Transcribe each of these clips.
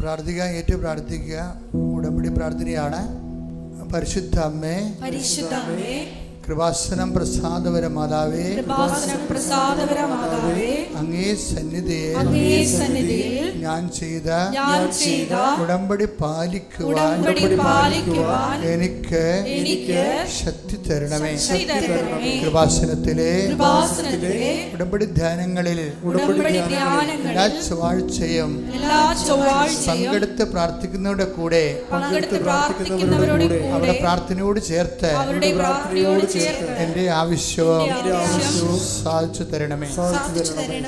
പ്രാർത്ഥിക്കുക ഏറ്റു പ്രാർത്ഥിക്കുക. ഉടമ്പടി പ്രാർത്ഥനയാണ്. പരിശുദ്ധ അമ്മേ പരിശുദ്ധമേ കൃപാസനം പ്രസാദപര മാതാവേ കൃപാസനം പ്രസാദപര മാതാവേ അങ്ങേ സന്നിധിയെ ഞാൻ ചെയ്ത ഉടമ്പടി പാലിക്കുവാൻ എനിക്ക് ശക്തി തരണമേ. കൃപാസനത്തിലെ ഉടമ്പടി ധ്യാനങ്ങളിൽ എല്ലാ ചൊവ്വാഴ്ചയും പങ്കെടുത്ത് പ്രാർത്ഥിക്കുന്നവരുടെ കൂടെ അവരുടെ പ്രാർത്ഥനയോട് ചേർത്ത് എന്റെ ആവശ്യവും സാധിച്ചു തരണമേ. സാധിച്ചു തരണമേ.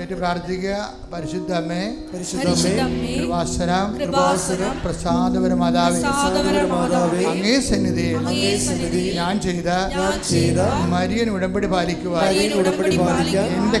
ഏറ്റു പ്രാർത്ഥിക്കുക. പരിശുദ്ധ അമ്മേ കൃപാസനം കൃപാസനം പ്രസാദപര മാതാവേ. പ്രസാദവര മാതാവേ. അങ്ങേ സന്നിധിയിൽ ഞാൻ ചെയ്ത ഞാൻ ചെയ്ത മരിയൻ ഉടമ്പടി പാലിക്കുവാൻ എന്റെ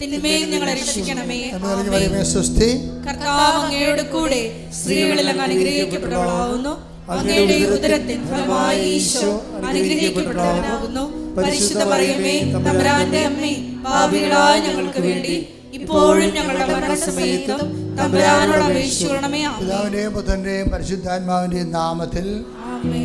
തിന്മയിൽ ഞങ്ങളെ രക്ഷിക്കണമേ സ്വസ്തി. കർത്താവ് അങ്ങയുടെ കൂടെ അങ്ങയുടെ ഉദരത്തിൻ ഫലമായി ഈശോ അനുഗ്രഹിക്കപ്പെട്ടവനാകുന്നു പരിശുദ്ധ മറിയമേ തമ്പുരാന്റെ അമ്മേ പാപികളായ ഞങ്ങൾക്ക് വേണ്ടി ഇപ്പോഴും ഞങ്ങളുടെ മരണസമയത്തും തമ്പുരാനോട് അപേക്ഷിക്കണമേ പിതാവിന്റെയും പുത്രന്റെയും പരിശുദ്ധാത്മാവിന്റെയും നാമത്തിൽ ആമേ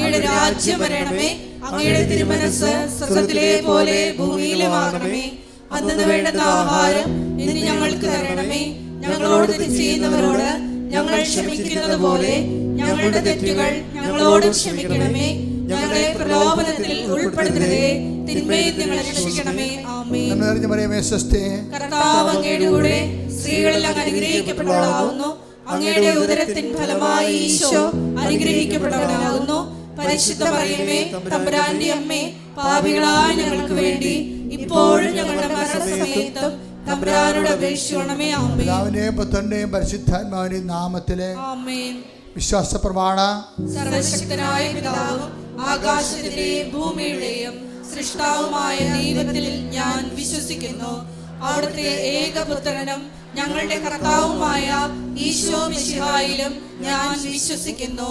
അങ്ങയുടെ രാജ്യം വരണമേ. അങ്ങയുടെ തിരുമനസ് സ്വർഗത്തിലെ പോലെ ഭൂമിയിലുമാകണമേ അന്നു വേണ്ടുന്ന ആഹാരം ഇന്ന് ഞങ്ങൾക്ക് തരണമേ. ഞങ്ങളോട് ചെയ്യുന്നവരോട് ഞങ്ങൾ ക്ഷമിക്കുന്നത് പോലെ ഞങ്ങളുടെ തെറ്റുകൾ ഞങ്ങളോട് ക്ഷമിക്കണമേ. ഞങ്ങളെ പ്രലോഭനത്തിൽ ഉൾപ്പെടുത്തരുതേ. തിന്മയിൽ നിങ്ങളെ രക്ഷിക്കണമേ. ആമേ കർത്താവ് അങ്ങയുടെ കൂടെ സ്ത്രീകളിൽ അങ്ങ് അനുഗ്രഹിക്കപ്പെട്ടവളാവുന്നു അങ്ങയുടെ ഉദരത്തിൻ ഫലമായി ഈശോ അനുഗ്രഹിക്കപ്പെട്ടവനാകുന്നു. പരിശുദ്ധ മറിയമ്മേ തമ്പുരാന്റെ അമ്മേ പാപികളായ ഞങ്ങൾക്ക് വേണ്ടി ഇപ്പോഴും ഞങ്ങളുടെ മരണസമയത്തും തമ്പുരാനോട് അപേക്ഷിക്കണമേ പിതാവിന്റെയും പുത്രന്റെയും പരിശുദ്ധാത്മാവിന്റെയും നാമത്തിലെ ആമേൻ. വിശ്വാസ പ്രമാണ സർവശക്തനായ പിതാവും ആകാശത്തിന്റെയും ഭൂമിയുടെയും സൃഷ്ടാവുമായ ദൈവത്തിൽ ഞാൻ വിശ്വസിക്കുന്നു. അവിടുത്തെ ഏകപുത്രനും ഞങ്ങളുടെ കർത്താവുമായ ഈശോ മിശിഹായിലും ഞാൻ വിശ്വസിക്കുന്നു.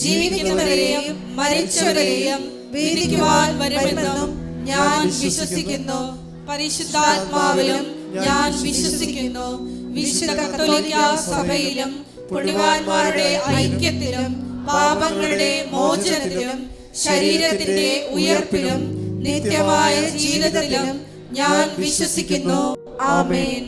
ജീവിക്കുന്നവരെയും മരിച്ചവരെയും വീതിക്കുവാൻ വരുമെന്നും ഞാൻ വിശ്വസിക്കുന്നു. പരിശുദ്ധാത്മാവിലും ഞാൻ വിശ്വസിക്കുന്നു. വിശുദ്ധ കത്തോലിക്ക സഭയിലും പുണ്യവാന്മാരുടെ ഐക്യത്തിലും പാപങ്ങളുടെ മോചനത്തിലും ശരീരത്തിന്റെ ഉയർപ്പിലും നിത്യമായ ജീവിതത്തിലും ഞാൻ വിശ്വസിക്കുന്നു. ആമേൻ.